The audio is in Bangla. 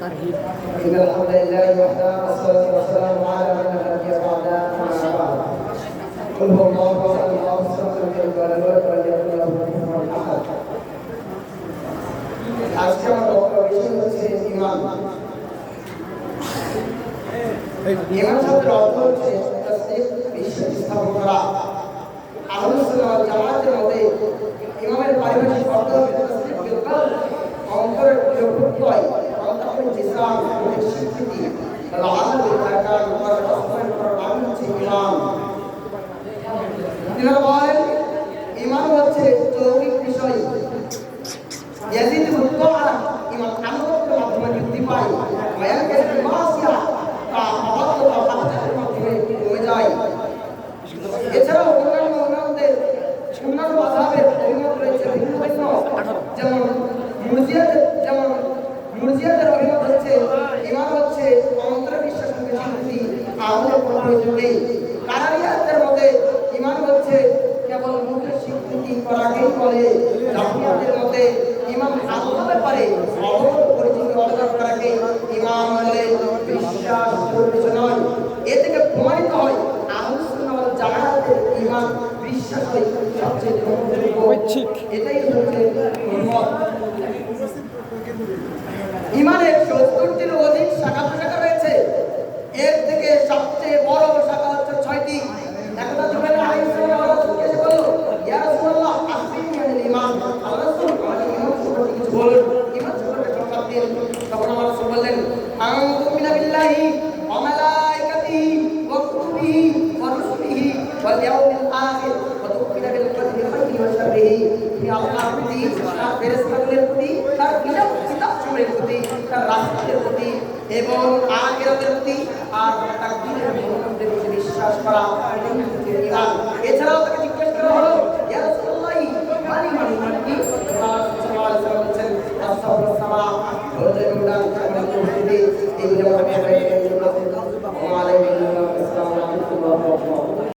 إن الحمد لله وحده والصلاة والسلام على من لا نبي بعده أما بعد قل هو الله أحد الله الصمد لم يلد ولم يولد ولم يكن له كفوا أحد আজকে আমার বক্তব্য বিষয় হচ্ছে ইমান ইমান শব্দের অর্থ হচ্ছে তাসদিক, বিশ্বাস স্থাপন করা আহলুস সুন্নাহ ওয়াল জামাতের মতে মুত্তাআ ইমান আনুগত্যের মাধ্যমে যায় এছাড়াও অন্যান্য অন্যান্যদের যেমন যেমন মুরজিয়াদের অভিমত হচ্ছে ইমান হচ্ছে অন্তরে বিশ্বাস করতে আমাদের কোনো প্রয়োজন নেই কারারিয়াদের মতে ইমান হচ্ছে কেবল মুখের স্বীকৃতি করাকেই বলে জাফরিয়াদের মতে ইমাম আল্লাহ ব্যাপারে অবগত পরিচিতি অর্জন করাকে ইমাম বলে। বিশ্বাস কিছু নয় এ থেকে প্রমাণিত হয় ওয়াল জামাতের ইমান বিশ্বাস হয় সবচেয়ে এটাই হচ্ছে ইমানের তুমিনা বিল কদরি খাইরিহি ওয়া শাররিহি তুমি আল্লাহর প্রতি তার ফেরেশতাদের প্রতি তার কিতাব কিতাব প্রতি তার প্রতি এবং আখিরাতের প্রতি বিশ্বাস করা এছাড়াও তাকে জিজ্ঞেস করা হলো